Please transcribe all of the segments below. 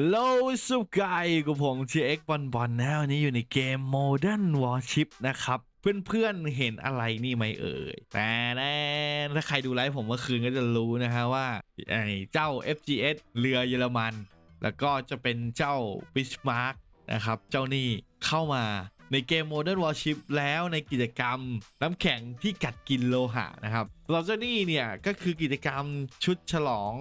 โลสุกายกับผม TX บอลบอลนะวันนี้อยู่ในเกม Modern Warship นะครับ เพื่อนๆเห็นอะไรนี่ไหมเอ่ย แต่แน่ถ้าใครดูไลฟ์ผมเมื่อคืนก็จะรู้นะฮะว่า ไอ้เจ้า FGS เรือเยอรมัน แล้วก็จะเป็นเจ้า Bismarck นะครับ เจ้านี่เข้ามาในเกม Modern Warship แล้วในกิจกรรมน้ำแข็งที่กัดกินโลหะนะครับสำหรับเจ้านี่เนี่ยก็คือกิจกรรมชุดฉลอง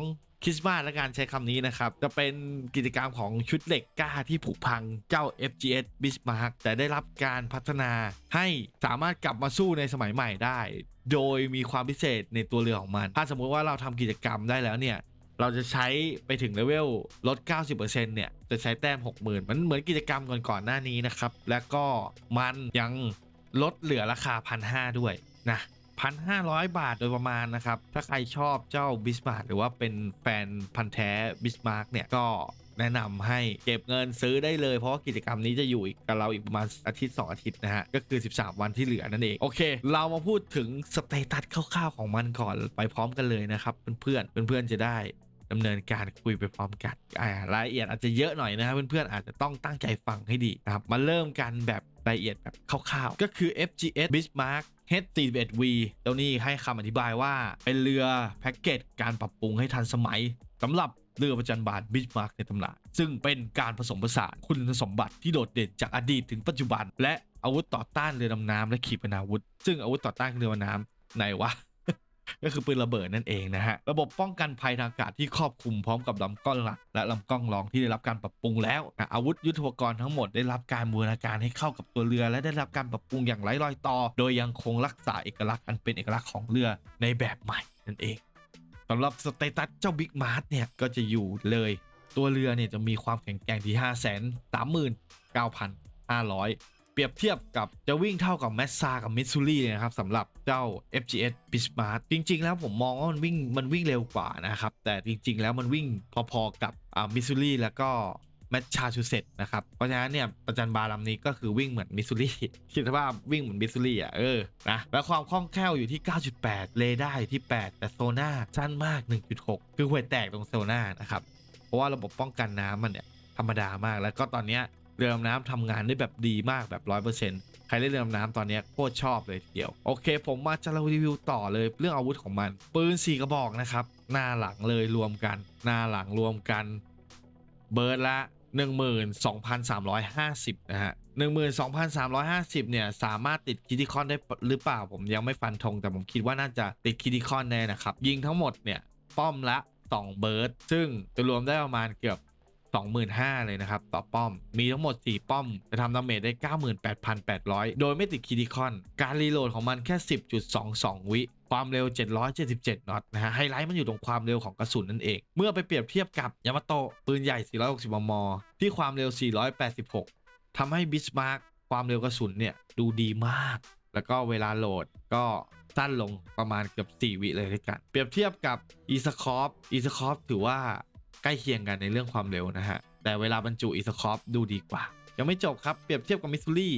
คริสต์มาสและการใช้คำนี้นะครับ จะเป็นกิจกรรมของชุดเหล็กกล้าที่ผุพังเจ้า FGS Bismarck แต่ได้รับการพัฒนาให้สามารถกลับมาสู้ในสมัยใหม่ได้ โดยมีความพิเศษในตัวเรือของมัน ถ้าสมมุติว่าเราทำกิจกรรมได้แล้วเนี่ยเราจะใช้ไปถึงเลเวลลด 90%เนี่ย จะใช้แต้ม 60,000 มันเหมือนกิจกรรมก่อนๆหน้านี้นะครับ และก็มันยังลดเหลือราคา 1,500 ด้วยนะ 1,500 บาทโดยประมาณนะครับ ถ้าใครชอบเจ้าบิสมาร์หรือว่าเป็นแฟนพันธ์แท้บิสมาร์กเนี่ยก็แนะนำให้เก็บเงินซื้อได้เลย เพราะกิจกรรมนี้จะอยู่อีกกับเราอีกประมาณอาทิตย์ 2 อาทิตย์นะฮะ ก็คือ 13 วันที่เหลือนั่นเอง โอเค เรามาพูดถึงสเตตัสคร่าวๆของมันก่อนไปพร้อมกันเลยนะครับ เพื่อนๆเพื่อนๆจะได้ดำเนินการคุยไปพร้อมกันรายละเอียดอาจจะเยอะหน่อยนะครับเพื่อนๆอาจจะต้องตั้งใจฟังให้ดีนะครับมาเริ่มกันแบบรายละเอียดแบบคร่าวๆ ก็คือ FGS Bismarck H41V เจ้านี้ให้คำอธิบายว่า เป็นเรือแพ็กเกจการปรับปรุงให้ทันสมัยสำหรับเรือประจันบานบิชมาร์กในตำนาซึ่งเป็นการผสมผสานคุณสมบัติที่โดดเด่นจากอดีตถึงปัจจุบัน และอาวุธต่อต้านเรือดำน้ำและขีปนาวุธ ซึ่งอาวุธต่อต้านเรือดำน้ำไหนวะ ก็คือปืนระเบิดนั่นเองนะฮะ ระบบป้องกันภัยทางอากาศที่ครอบคลุมพร้อมกับลำกล้องหลักและลำกล้องรองที่ได้รับการปรับปรุงแล้ว อาวุธยุทโธปกรณ์ทั้งหมดได้รับการบูรณาการให้เข้ากับตัวเรือ และได้รับการปรับปรุงอย่างไร้รอยต่อ โดยยังคงรักษาเอกลักษณ์อันเป็นเอกลักษณ์ของเรือในแบบใหม่นั่นเองสำหรับสเตตัสเจ้าบิ๊กมาร์เนี่ยก็จะอยู่เลยตัวเรือเนี่ยจะมีความแข็งแกร่งที่ 5 3 9 500 เปรียบเทียบกับจะวิ่งเท่ากับแมสซากับมิสซูรีเลยนะครับสำหรับเจ้า FGS Bismarck จริง ๆ แล้วผมมองว่ามันวิ่งมันวิ่งเร็วกว่านะครับ แต่จริง ๆ แล้วมันวิ่งพอๆกับอ่ามิสซูรีแล้วก็แมสซาชูเซตนะครับ เพราะฉะนั้นเนี่ยประจันบาลำนี้ก็คือวิ่งเหมือนมิสซูรีคิดว่าวิ่งเหมือนมิสซูรีอะเออนะแล้วความคล่องแคล่วอยู่ที่ 9.8เรดาร์อยู่ที่ 8 แต่โซน่าสั้นมาก 1.6 คือห่วยแตกตรงโซน่านะครับ เพราะว่าระบบป้องกันน้ำมันเนี่ยธรรมดามากแล้วก็ตอนเนี้ย เรือดำน้ำทำงานได้แบบดีมากแบบร้อยเปอร์เซ็นต์ใครเล่นเรือดำน้ำตอนนี้โคตรชอบเลยทีเดียว โอเค ผมมาจะรีวิวต่อเลยเรื่องอาวุธของมัน ปืนสี่กระบอกนะครับ หน้าหลังเลยรวมกัน หน้าหลังรวมกัน เบิร์ดละ 12,350 นะฮะ12,350 เนี่ย สามารถติดคิติคอนได้หรือเปล่าผมยังไม่ฟันธงแต่ผมคิดว่าน่าจะติดคิติคอนแน่นะครับ ยิงทั้งหมดเนี่ย ป้อมละ 2 เบิร์ดซึ่งจะรวมได้ประมาณเกือบ 25,000 เลยนะครับ ต่อป้อม มีทั้งหมด 4 ป้อม จะทำดาเมจได้ 98,800 โดยไม่ติดคิติคอน การรีโหลดของมันแค่ 10.22 วิความเร็ว 777 น็อต นะฮะ ไฮไลท์มันอยู่ตรงความเร็วของกระสุนนั่นเอง เมื่อไปเปรียบเทียบกับยามาโตะปืนใหญ่ 460 มม ที่ความเร็ว 486 ทำให้บิสมาร์กความเร็วกระสุนเนี่ยดูดีมาก แล้วก็เวลาโหลดก็สั้นลงประมาณเกือบ 4 วิเลยด้วยกัน เปรียบเทียบกับอีสคอฟอีสคอฟถือว่า ใกล้เคียงกันในเรื่องความเร็วนะฮะ แต่เวลาบรรจุอีสคอฟดูดีกว่า ยังไม่จบครับ เปรียบเทียบกับมิสซูรี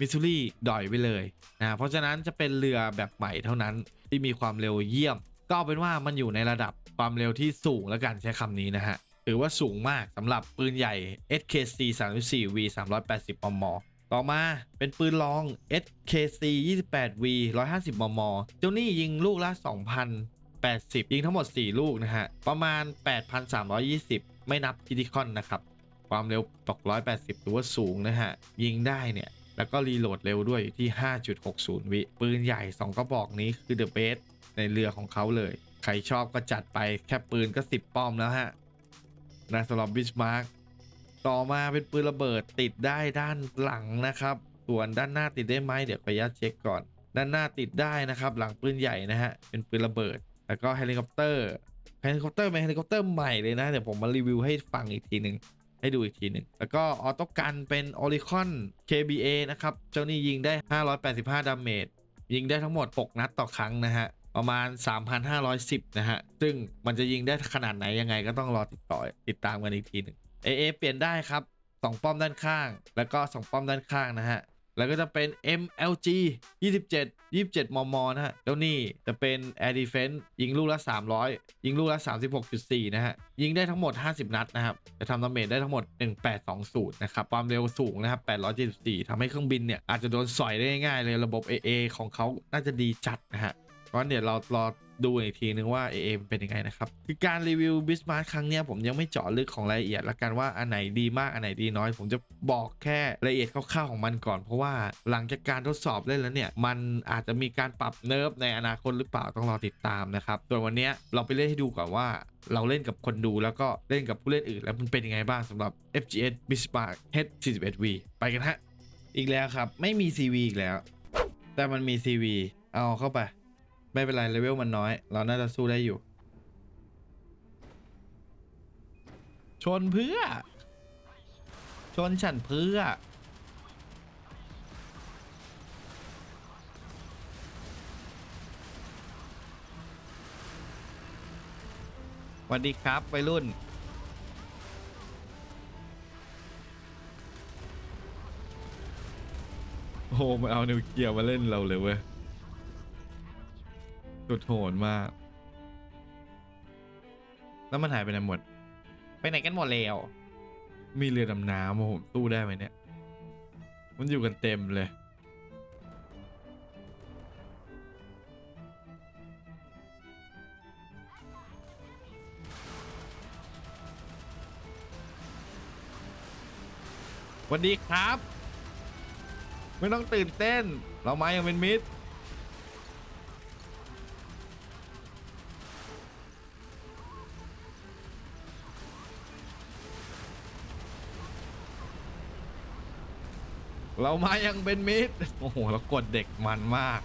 มิสซูรีดอยไปเลยนะเพราะฉะนั้นจะเป็นเรือแบบใหม่เท่านั้นที่มีความเร็วเยี่ยม ก็เป็นว่ามันอยู่ในระดับความเร็วที่สูงแล้วกันใช้คำนี้นะฮะถือว่าสูงมากสำหรับปืนใหญ่ SKC 34 V 380 มม ต่อมาเป็นปืนรอง SKC 28 V 150 มม เจ้านี่ยิงลูกละ 80 ยิงทั้งหมด 4 ลูกนะฮะ ประมาณ 8,320 ไม่นับคิติคอนนะครับ ความเร็วตก 180หรือว่าสูงนะฮะ ยิงได้เนี่ย แล้วก็รีโหลดเร็วด้วยอยู่ที่ 5.60 วิ ปืนใหญ่ 2 กระบอกนี้คือ The Best ในเรือของเขาเลย ใครชอบก็จัดไปแค่ปืนก็ 10 ป้อมแล้วฮะนะสำหรับบิชมาร์กต่อมาเป็นปืนระเบิดติดได้ด้านหลังนะครับ ส่วนด้านหน้าติดได้ไหมเดี๋ยวขออนุญาตเช็คก่อน ด้านหน้าติดได้นะครับ หลังปืนใหญ่นะฮะเป็นปืนระเบิด แล้วก็เฮลิคอปเตอร์เฮลิคอปเตอร์เป็นเฮลิคอปเตอร์ใหม่เลยนะ เดี๋ยวผมมารีวิวให้ฟังอีกทีหนึ่งให้ดูอีกทีหนึ่งแล้วก็ออโต้กันเป็นออริคอน KBA นะครับ เจ้านี่ยิงได้ 585 ดาเมจยิงได้ทั้งหมด 6 นัดต่อครั้งนะฮะ ประมาณ 3,510 นะฮะ ซึ่งมันจะยิงได้ขนาดไหนยังไงก็ต้องรอติดต่อติดตามกันอีกทีหนึ่ง AA เปลี่ยนได้ครับ 2 ป้อมด้านข้าง แล้วก็ 2 ป้อมด้านข้างนะฮะ แล้วก็จะเป็น MLG 27 27 มม นะฮะ แล้วนี่จะเป็น Air Defense ยิงลูกละ 300 ยิงลูกละ 36.4 นะฮะ ยิงได้ทั้งหมด 50 นัดนะครับ จะทำดาเมจได้ทั้งหมด 1820 นะครับ ความเร็วสูงนะครับ 874ทำให้เครื่องบินเนี่ย อาจจะโดนสอยได้ง่ายเลย ระบบ AA ของเขาน่าจะดีจัดนะฮะเพราะเดี๋ยวเรารอ ดูอีกทีนึงว่า AA เป็นยังไงนะครับ คือการรีวิว b i s m a r t ครั้งเนี้ยผมยังไม่เจาะลึกของรายละเอียดละกันว่าอันไหนดีมากอันไหนดีน้อย ผมจะบอกแค่รายละเอียดคร่าวๆของมันก่อน เพราะว่าหลังจากการทดสอบเล่นแล้วเนี่ย มันอาจจะมีการปรับเนิร์ฟในอนาคตหรือเปล่าต้องรอติดตามนะครับส่วนวันนี้เราไปเล่นให้ดูก่อนว่าเราเล่นกับคนดูแล้วก็เล่นกับผู้เล่นอื่น แล้วมันเป็นยังไงบ้างสำหรับ FGS b i s m a r t H41V ไปกันฮะ อีกแล้วครับ ไม่มี CV อีกแล้ว แต่มันมี CV เอาเข้าไป ไม่เป็นไรเลเวลมันน้อย เราน่าจะสู้ได้อยู่ ชนเพื่อ ชนฉันเพื่อ สวัสดีครับวัยรุ่นโอ้มันเอานิวเคลียร์มาเล่นเราเลยเว้ย สุดโหดมากแล้วมันหายไปไหนหมด ไปไหนกันหมดแล้ว มีเรือดำน้ำโอ้โหตู้ได้ไหมเนี่ย มันอยู่กันเต็มเลย วัสดีครับ ไม่ต้องตื่นเต้น เรามายังเป็นมิตร เรามายังเป็นมิตรโอ้โหแล้วกดเด็กมันมาก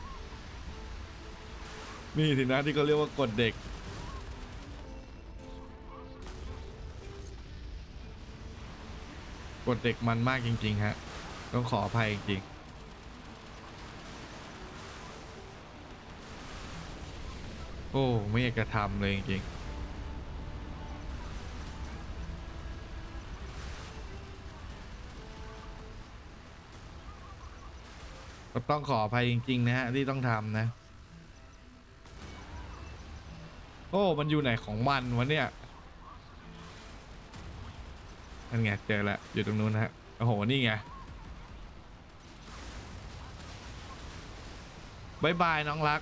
นี่สินะที่เขาเรียกว่ากดเด็ก กดเด็กมันมากจริง ๆ ฮะ ต้องขออภัยจริงๆโอ้ ไม่อยากจะทำเลยจริงๆ ต้องขออภัยจริง ๆ นะฮะ ที่ต้องทำนะ โอ้ มันอยู่ไหนของมันวะเนี่ยนั่นไง เจอแล้วอยู่ตรงนู้นนะฮะ โอ้โห นี่ไงบายบาย น้องรัก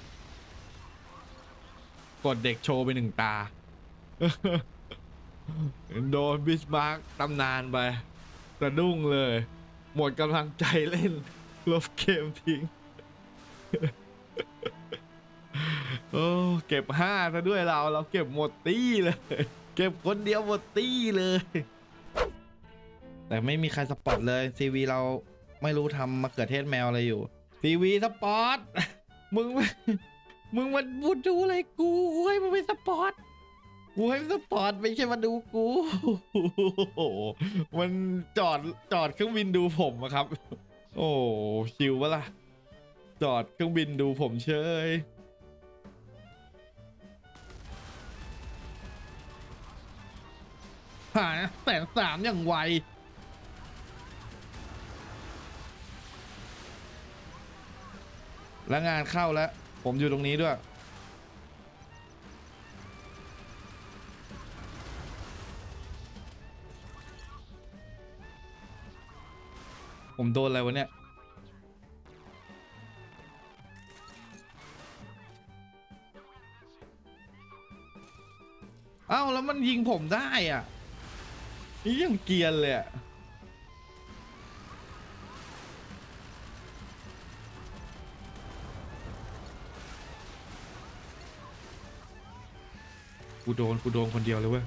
กดเด็กโชว์ไปหนึ่งตา โดนบิสมาร์กตำนานไปสะดุ้งเลย หมดกำลังใจเล่น ลบเกมทิ้ง โอ้เก็บห้าซะด้วยเรา เราเก็บหมดตี้เลย เก็บคนเดียวหมดตี้เลย แต่ไม่มีใครสปอร์ตเลยซีวีเราไม่รู้ทำมะเขือเทศแมวอะไรอยู่ซีวีสปอร์ต มึง มึงมาพูดูอะไรกูกูให้มึงไปสปอร์ตกูให้มึงสปอร์ตไม่ใช่มาดูกูโอ้โหมันจอดจอดเครื่องบินดูผมอะครับ โอ้ชิวปะล่ะ จอดเครื่องบินดูผมเชยหายแสนสามอย่างไว แล้วงานเข้าแล้ว ผมอยู่ตรงนี้ด้วย ผมโดนอะไรวะเนี่ยเอ้าแล้วมันยิงผมได้อะ นี่ยังเกียนเลยอะกูโดนกูโดนคนเดียวเลยเว้ย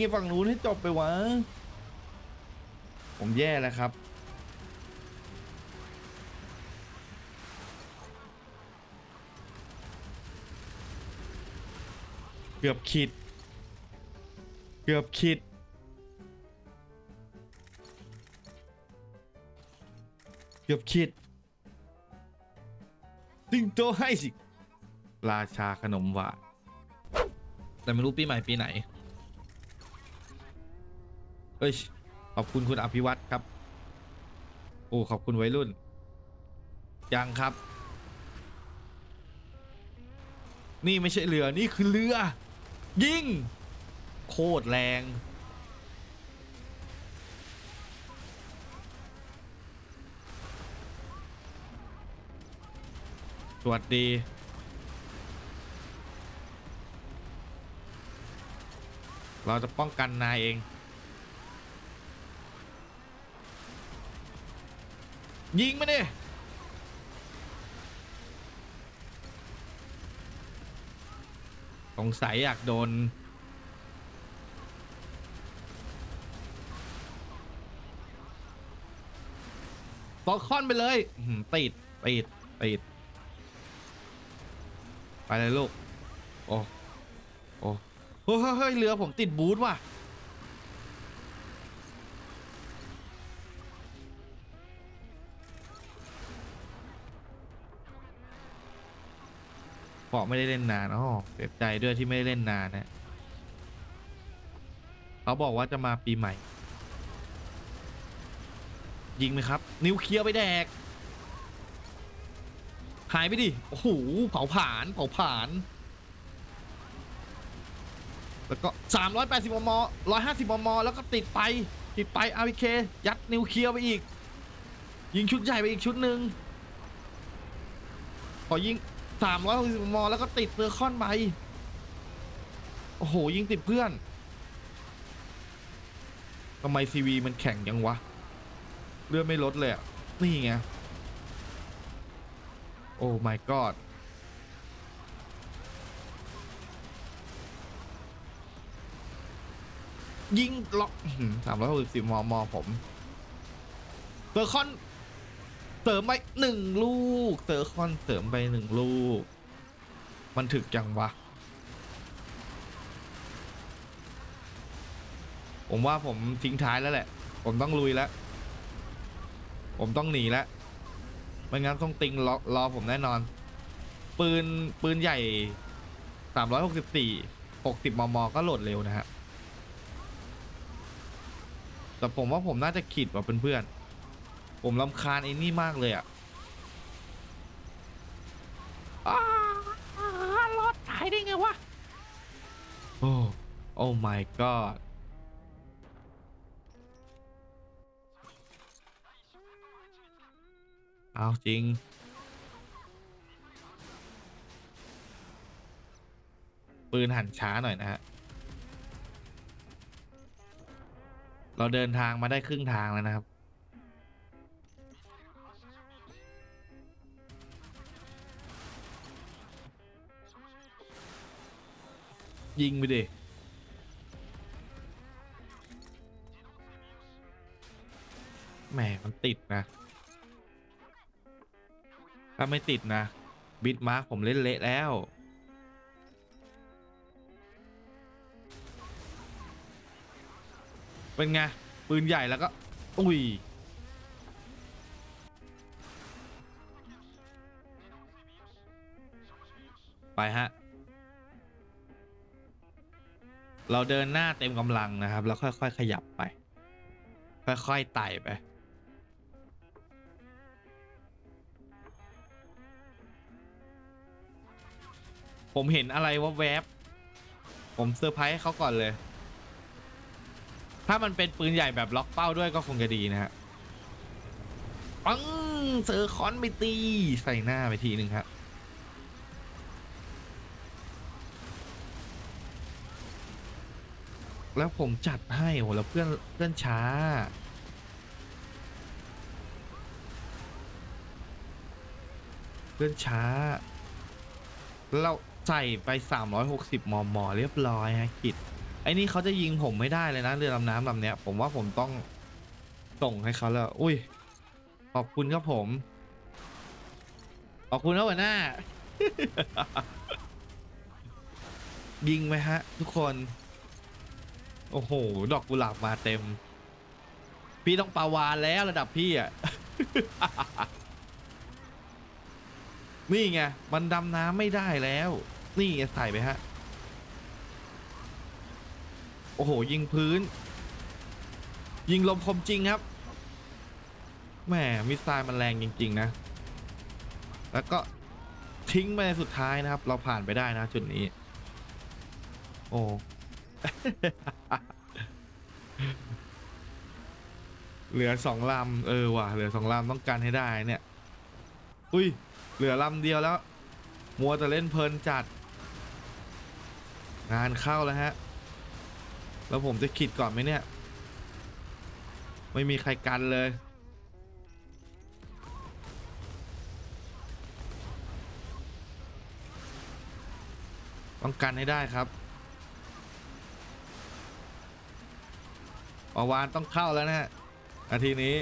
ไม่ยิงไอ้ฝั่งนู้นให้จบไปวะ ผมแย่แล้วครับ เกือบขิด เกือบขิด เกือบขิดสิงโตให้สิ ราชาขนมหวานแต่ไม่รู้ปีใหม่ปีไหน เอ้ย ขอบคุณคุณอภิวัตรครับ โอ้ ขอบคุณวัยรุ่น ยังครับ นี่ไม่ใช่เรือ นี่คือเรือ ยิง โคตรแรง สวัสดีเราจะป้องกันนายเอง ยิงมาดิสงสัยอยากโดน ฟอลคอนไปเลยติด ติด ติด ไปเลยลูก โอ้ โอ้ เฮ้ยเฮ้ยเฮ้ยเรือผมติดบูธว่ะ บอกไม่ได้เล่นนานอ๋อเสียใจด้วยที่ไม่ได้เล่นนานนะเขาบอกว่าจะมาปีใหม่ ยิงไหมครับ นิ้วเคลียร์ไปแดก หายไปดิ โอ้โห เผาผลาญเผาผลาญแล้วก็ 380มม150มม แล้วก็ติดไป ติดไป RPK ยัดนิวเคลียร์ไปอีก ยิงชุดใหญ่ไปอีกชุดหนึ่งพอยิง 360มมแล้วก็ติดเซอร์คอนไปโอ้โห ยิงติดเพื่อนทำไมซีวีมันแข็งยังวะ เลือดไม่ลดเลยอะนี่ไง โอ้ my god ยิงล็อกสามร้อยหกสิบมมผมเซอร์คอน เสริมไปหนึ่งลูกเซอร์คอนเสริมไปหนึ่งลูก มันถึกจังวะ ผมว่าผมทิ้งท้ายแล้วแหละ ผมต้องลุยแล้ว ผมต้องหนีแล้ว ไม่งั้นต้องติงรอรอผมแน่นอน ปืนปืนใหญ่ 364 60 มม ก็โหลดเร็วนะฮะ แต่ผมว่าผมน่าจะขีดกว่าเพื่อนๆ ผมลำคาญไอ้นี่มากเลยอะรอดตายได้ไงวะ โอ้โอ้ my god เอาจริง ปืนหันช้าหน่อยนะฮะ เราเดินทางมาได้ครึ่งทางแล้วนะครับ ยิงไปดิแหมมันติดนะ ถ้าไม่ติดนะ บิดมาร์กผมเล่นเละแล้ว เป็นไง ปืนใหญ่แล้วก็ อุ้ย ไปฮะ เราเดินหน้าเต็มกำลังนะครับ แล้วค่อยๆขยับไป ค่อยๆไต่ไป ผมเห็นอะไรว่าแวบ ผมเซอร์ไพรส์ให้เขาก่อนเลย ถ้ามันเป็นปืนใหญ่แบบล็อกเป้าด้วยก็คงจะดีนะฮะปังเซอร์คอนไปตี ใส่หน้าไปทีหนึ่งครับ แล้วผมจัดให้โหแล้วเพื่อนเพื่อนช้า เพื่อนช้า เราใส่ไป 360 มม เรียบร้อยฮะกิจไอ้นี่เขาจะยิงผมไม่ได้เลยนะเรือลำน้ำลำเนี้ย ผมว่าผมต้องส่งให้เขาแล้ว อุ้ย ขอบคุณครับผม ขอบคุณครับหัวหน้า ยิงไหมฮะ ทุกคน โอ้โห ดอกกุหลาบมาเต็ม พี่ต้องปาวานแล้วระดับพี่อะ นี่ไง มันดำน้ำไม่ได้แล้ว นี่ใส่ไปฮะ โอ้โห ยิงพื้น ยิงลมคมจริงครับแหมมิสไซล์มันแรงจริง ๆ นะ แล้วก็ทิ้งไปในสุดท้ายนะครับ เราผ่านไปได้นะจุดนี้ โอ้ เหลือสองลำเออว่ะเหลือสองลำต้องการให้ได้เนี่ย อุ้ย เหลือลำเดียวแล้ว มัวแต่เล่นเพลินจัด งานเข้าแล้วฮะ แล้วผมจะขิดก่อนไหมเนี่ย ไม่มีใครกันเลย ต้องกันให้ได้ครับ ปาวานต้องเข้าแล้วนะฮะนาทีนี้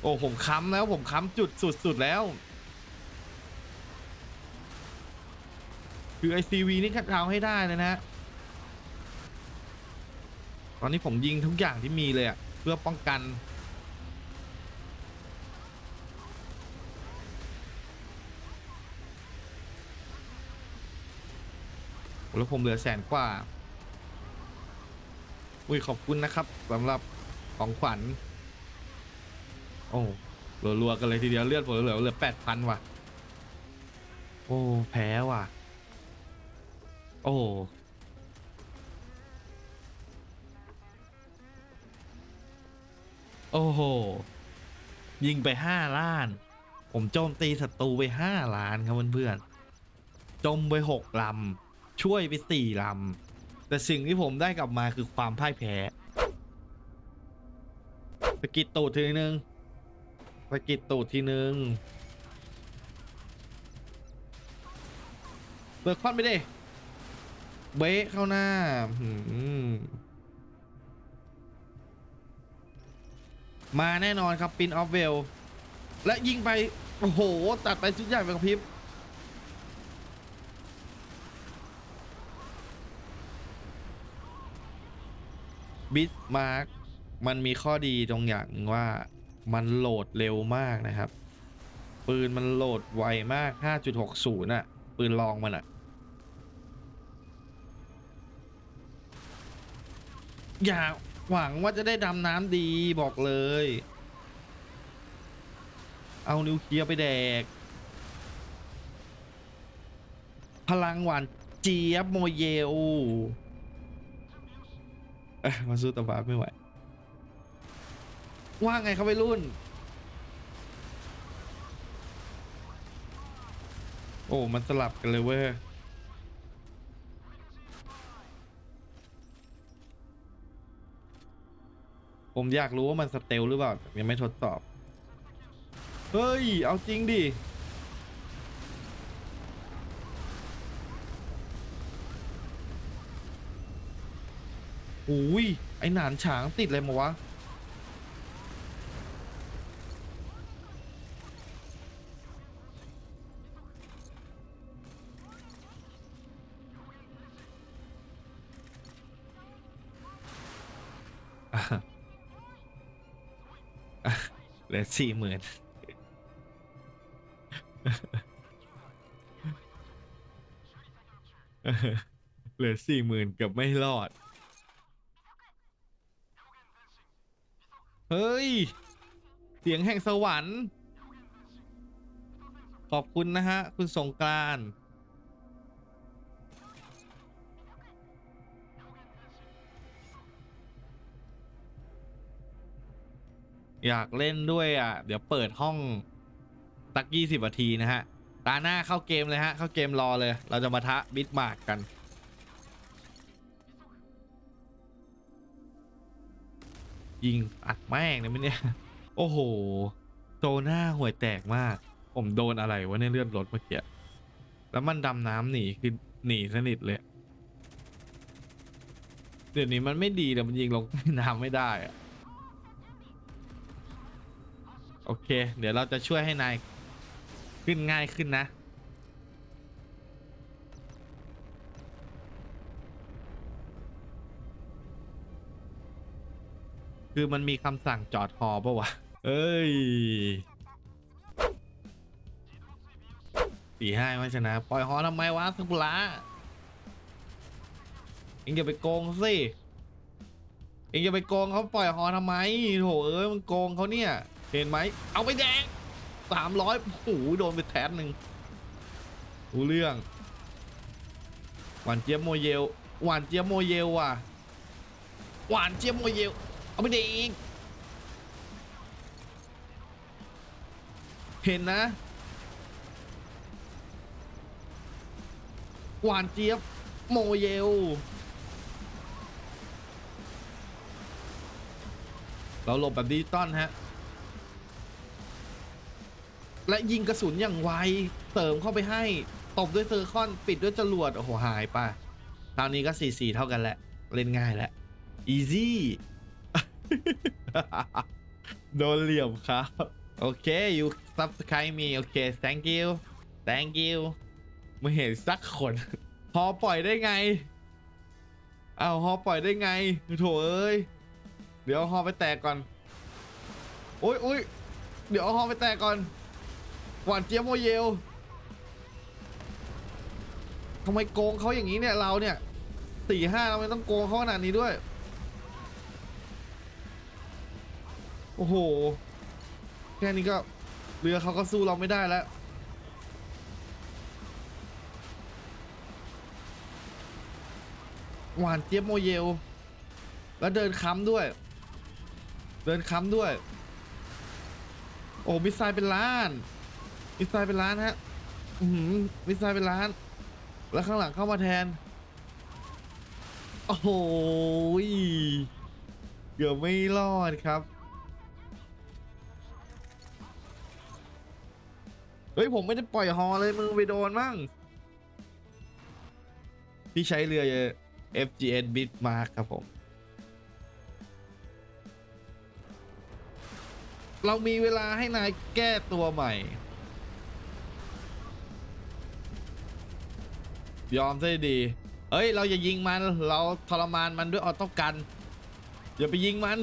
โอ้ผมค้ำแล้วผมค้ำจุดสุด ๆ แล้ว คือ ICV นี่คัดเอาให้ได้เลยนะ ตอนนี้ผมยิงทุกอย่างที่มีเลยอะเพื่อป้องกันแล้วผมเหลือแสนกว่า อุ้ยขอบคุณนะครับสำหรับของขวัญ โอ้รัวๆกันเลยทีเดียวเลือดผมเหลือเหลือแปดพันว่ะ โอ้แพ้ว่ะ โอ้โอ้โห ยิงไปห้าล้าน ผมโจมตีศัตรูไปห้าล้านครับเพื่อนๆจมไปหกลำ ช่วยไปสี่ลำ แต่สิ่งที่ผมได้กลับมาคือความพ่ายแพ้สะกิดตูดทีนึงสะกิดตูดทีนึงเบิกคอนไปดิเบะเข้าหน้ามมาแน่นอนครับปินออฟเวล และยิงไป โอ้โห ตัดไปชุดใหญ่ไปกับพริบ บิสมาร์กมันมีข้อดีตรงอย่างหนึ่งว่ามันโหลดเร็วมากนะครับ ปืนมันโหลดไวมาก 5.60น่ะ ปืนลองมันอะอย่าหวังว่าจะได้ดำน้ำดีบอกเลย เอานิวเคลียร์ไปแดก พลังหวานเจี๊ยบโมเยลเอ้ย มาสู้ตะบาไม่ไหว ว่าไงเขาไปรุ่น โอ้ มันสลับกันเลยเว้ยผมอยากรู้ว่ามันสเตลหรือเปล่า ยังไม่ทดสอบ เฮ้ย เอาจริงดิ โอ้ยไอหนานฉางติดเลยมาวะอะอะเหลือสี่หมื่นเหลือสี่หมื่นเกือบไม่รอด เฮ้ย เสียงแห่งสวรรค์ ขอบคุณนะฮะ คุณสงกรานอยากเล่นด้วยอะ เดี๋ยวเปิดห้องสักยี่สิบนาทีนะฮะ ตาหน้าเข้าเกมเลยฮะ เข้าเกมรอเลย เราจะมาทะบิดมาร์กกัน ยิงอัดแม่งเลยมั้ยเนี่ย โอ้โหโซน่าห่วยแตกมาก ผมโดนอะไรวะในยเลือดรถเมื่อกี้ แล้วมันดำน้ำหนีคือหนีสนิทเลย เดี๋ยวนี้มันไม่ดีแต่มันยิงลงน้ำไม่ได้อะโอเค เดี๋ยวเราจะช่วยให้นายขึ้นง่ายขึ้นนะ คือมันมีคำสั่งจอดฮอปะวะ เอ้ยสี่ห้าไม่ชนะ ปล่อยฮอทำไมวะสุกุระเอ็งอย่าไปโกงสิเอ็งอย่าไปโกงเขาปล่อยฮอทำไมโถเอ้ยมันโกงเขาเนี่ย เห็นไหม เอาไปแดงสามร้อยโอ้โหโดนไปแทนหนึ่งรู้เรื่อง หวานเจี๊ยบโมเยล หวานเจี๊ยบโมเยลว่ะ หวานเจี๊ยบโมเยล เอาไปแดง เห็นนะหวานเจี๊ยบโมเยล เราหลบแบบดิจิตอลฮะ และยิงกระสุนอย่างไว เติมเข้าไปให้ ตบด้วยเซอร์คอนปิดด้วยจรวด โอ้โห หายไปคราวนี้ก็ 4-4 เท่ากันแหละ เล่นง่ายแหล้ว easy โดนเหลี่ยมครับ โอเค you subscribe me โอเค thank you thank you ไม่เห็นสักคนฮอปล่อยได้ไง เอาวฮอปล่อยได้ไงโถเอ้ย เดี๋ยวเอาฮอไปแตกก่อนโอ้ยโอ้ยเดี๋ยวเอาฮอไปแตกก่อน หวานเจี๊ยบโมเยลทำไมโกงเขาอย่างนี้เนี่ยเราเนี่ยสี่ห้าเราไม่ต้องโกงเขาขนาดนี้ด้วย โอ้โห แค่นี้ก็เรือเขาก็สู้เราไม่ได้แล้ว หวานเจี๊ยบโมเยล แล้วเดินค้ำด้วย เดินค้ำด้วย โอ้มิสไซล์เป็นล้าน มิสไซล์เป็นล้านฮะ อือหือมิสไซล์เป็นล้าน แล้วข้างหลังเข้ามาแทน โอ้โหยเกือบไม่รอดครับ เฮ้ยผมไม่ได้ปล่อยฮอเลยมือไปโดนมั่งที่ใช้เรือ FGN Bismarck ครับผม เรามีเวลาให้นายแก้ตัวใหม่ ยอมซะดีเฮ้ย เราอย่ายิงมัน เราทรมานมันด้วยออโต้กัน อย่าไปยิงมัน